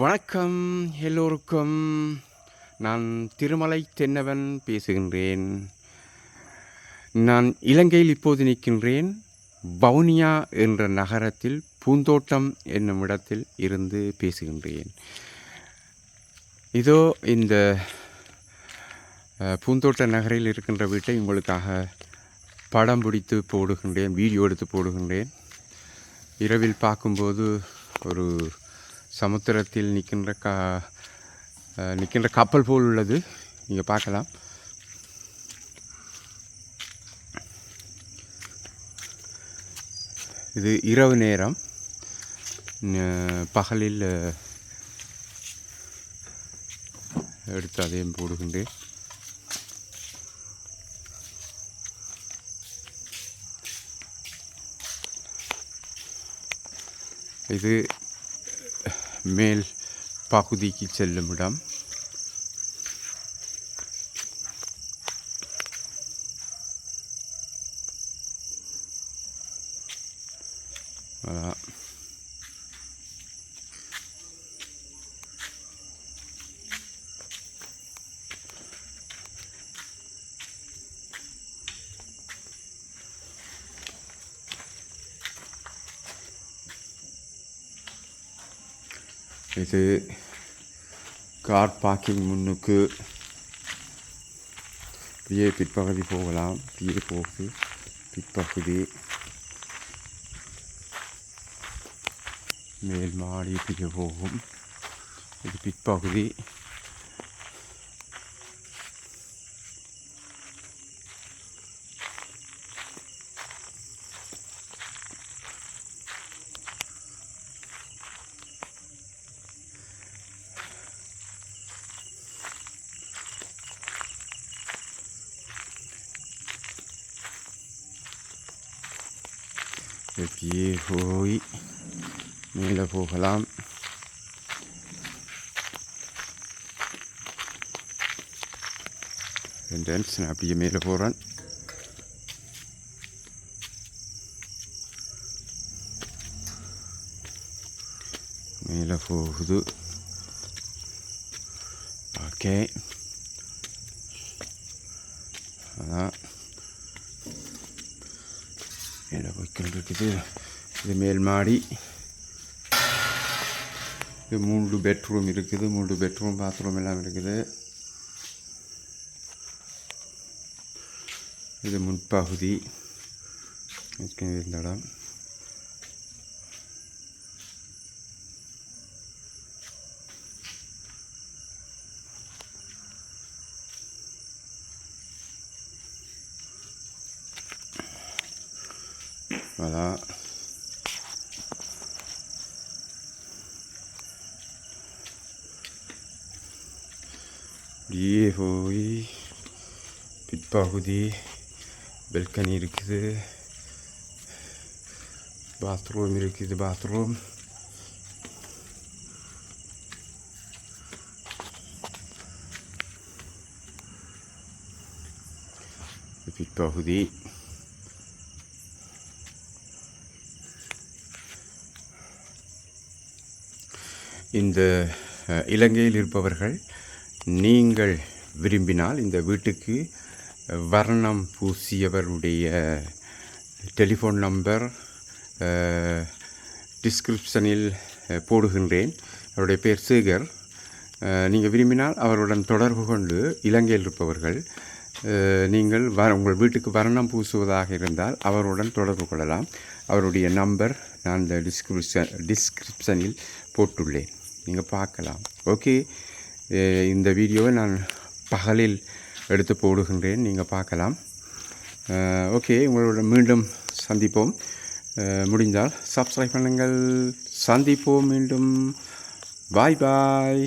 வணக்கம் எல்லோருக்கும். நான் திருமலை தென்னவன் பேசுகின்றேன். நான் இலங்கையில் இப்போது நிற்கின்றேன். வவுனியா என்ற நகரத்தில் பூந்தோட்டம் என்னும் இடத்தில் இருந்து பேசுகின்றேன். இதோ இந்த பூந்தோட்ட நகரில் இருக்கின்ற வீட்டை உங்களுக்காக படம் பிடித்து போடுகின்றேன் வீடியோ எடுத்து போடுகின்றேன். இரவில் பார்க்கும்போது ஒரு சமுத்திரத்தில் நிற்கின்ற கா நிற்கின்ற கப்பல் போல் உள்ளது. நீங்கள் பார்க்கலாம். இது இரவு நேரம். பகலில் எடுத்து அதையும் போடுகின்றேன். இது மேல் பகுதிக்கு செல்லும் இடம் அதான். இது கார் பார்க்கிங் முன்னுக்கு அப்படியே பிற்பகுதி போகலாம். அப்படியே போகுது பிற்பகுதி. மேல் மாடி இப்படியே போகும். இது பிற்பகுதி. இப்படியே போய் மேலே போகலாம் என்ட்ரன்ஸ் நான் அப்படியே மேலே போகிறேன் மேலே போகுது ஓகே அதான் மேலே போய்க்கொண்டு இருக்குது இது மேல் மாடி இது மூன்று பெட்ரூம் இருக்குது மூன்று பெட்ரூம் பாத்ரூம் எல்லாம் இருக்குது இது முன்பகுதி இந்த இடம் அதான் அப்படியே போய் பிற்பகுதி பெல்கனி இருக்குது பாத்ரூம் இருக்குது பாத்ரூம் பிற்பகுதி இந்த இலங்கையில் இருப்பவர்கள் நீங்கள் விரும்பினால் இந்த வீட்டுக்கு வர்ணம் பூசியவருடைய டெலிஃபோன் நம்பர் டிஸ்கிரிப்ஷனில் போடுகின்றேன். அவருடைய பேர் சேகர். நீங்கள் விரும்பினால் அவருடன் தொடர்பு கொண்டு இலங்கையில் இருப்பவர்கள் நீங்கள் வ உங்கள் வீட்டுக்கு வர்ணம் பூசுவதாக இருந்தால் அவருடன் தொடர்பு கொள்ளலாம். அவருடைய நம்பர் நான் இந்த டிஸ்கிரிப்ஷன் டிஸ்கிரிப்ஷனில் போட்டுள்ளேன். நீங்கள் பார்க்கலாம். ஓகே. இந்த வீடியோவை நான் பகலில் எடுத்து போடுகின்றேன். நீங்கள் பார்க்கலாம். ஓகே. உங்களோட மீண்டும் சந்திப்போம். முடிந்தால் சப்ஸ்கிரைப் பண்ணுங்கள். சந்திப்போம் மீண்டும். பாய் பாய்.